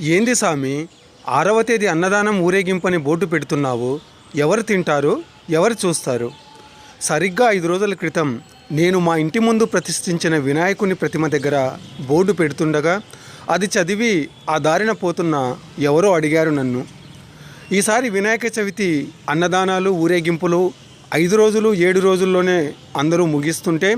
ఏంది సామి? ఆరవ తేదీ అన్నదానం ఊరేగింపని బోర్డు పెడుతున్నావు. ఎవరు తింటారు? ఎవరు చూస్తారు? సరిగ్గా ఐదు రోజుల క్రితం నేను మా ఇంటి ముందు ప్రతిష్ఠించిన వినాయకుని ప్రతిమ దగ్గర బోర్డు పెడుతుండగా అది చదివి ఆ దారిన పోతున్న ఎవరో అడిగారు నన్ను. ఈసారి వినాయక చవితి అన్నదానాలు ఊరేగింపులు ఐదు రోజులు ఏడు రోజుల్లోనే అందరూ ముగిస్తుంటే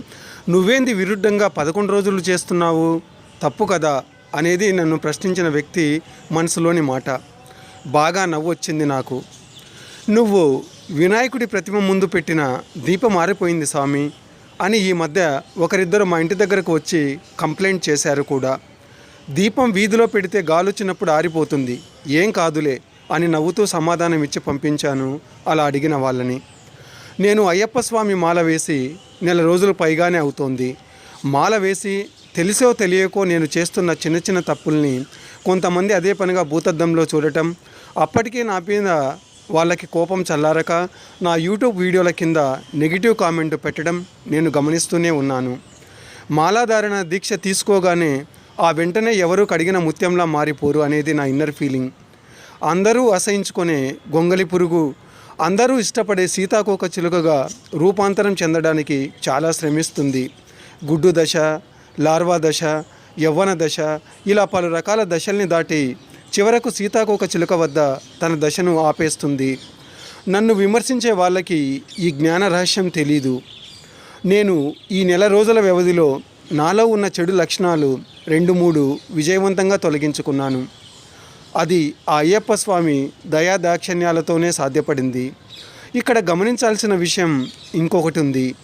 నువ్వేంది విరుద్ధంగా పదకొండు రోజులు చేస్తున్నావు? తప్పు కదా. అనేది నన్ను ప్రశ్నించిన వ్యక్తి మనసులోని మాట. బాగా నవ్వొచ్చింది నాకు. నువ్వు వినాయకుడి ప్రతిమ ముందు పెట్టిన దీపం మారిపోయింది స్వామి అని ఈ మధ్య ఒకరిద్దరు మా ఇంటి దగ్గరకు వచ్చి కంప్లైంట్ చేశారు కూడా. దీపం వీధిలో పెడితే గాలొచ్చినప్పుడు ఆరిపోతుంది. ఏం కాదులే అని నవ్వుతూ సమాధానం ఇచ్చి పంపించాను అలా అడిగిన వాళ్ళని. నేను అయ్యప్ప స్వామి మాల వేసి నెల రోజులు పైగానే అవుతోంది. మాల వేసి తెలిసో తెలియకో నేను చేస్తున్న చిన్న చిన్న తప్పుల్ని కొంతమంది అదే పనిగా భూతద్దంలో చూడటం అప్పటికే నా మీద వాళ్ళకి కోపం చల్లారక నా యూట్యూబ్ వీడియోల కింద నెగిటివ్ కామెంట్ పెట్టడం నేను గమనిస్తూనే ఉన్నాను. మాలాధారణ దీక్ష తీసుకోగానే ఆ వెంటనే ఎవరు కడిగిన ముత్యంలా మారిపోరు అనేది నా ఇన్నర్ ఫీలింగ్. అందరూ అసహించుకునే గొంగలి పురుగు అందరూ ఇష్టపడే సీతాకోక చిలుకగా రూపాంతరం చెందడానికి చాలా శ్రమిస్తుంది. గుడ్డు దశ లార్వా దశ యవ్వన దశ ఇలా పలు రకాల దశల్ని దాటి చివరకు సీతాకోక చిలుక వద్ద తన దశను ఆపేస్తుంది. నన్ను విమర్శించే వాళ్ళకి ఈ జ్ఞాన రహస్యం తెలీదు. నేను ఈ నెల రోజుల వ్యవధిలో నాలో ఉన్న చెడు లక్షణాలు రెండు మూడు విజయవంతంగా తొలగించుకున్నాను. అది ఆ అయ్యప్ప స్వామి దయా దాక్షణ్యాలతోనే సాధ్యపడింది. ఇక్కడ గమనించాల్సిన విషయం ఇంకొకటి ఉంది.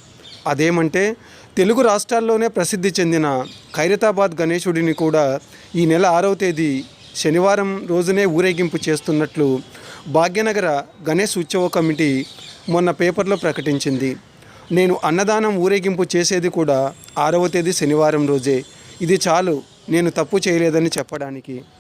అదేమంటే తెలుగు రాష్ట్రాల్లోనే ప్రసిద్ధి చెందిన ఖైరతాబాద్ గణేశుడిని కూడా ఈ నెల ఆరవ తేదీ శనివారం రోజునే ఊరేగింపు చేస్తున్నట్లు భాగ్యనగర గణేష్ ఉత్సవ కమిటీ మొన్న పేపర్లో ప్రకటించింది. నేను అన్నదానం ఊరేగింపు చేసేది కూడా ఆరవ తేదీ శనివారం రోజే. ఇది చాలు నేను తప్పు చేయలేదని చెప్పడానికి.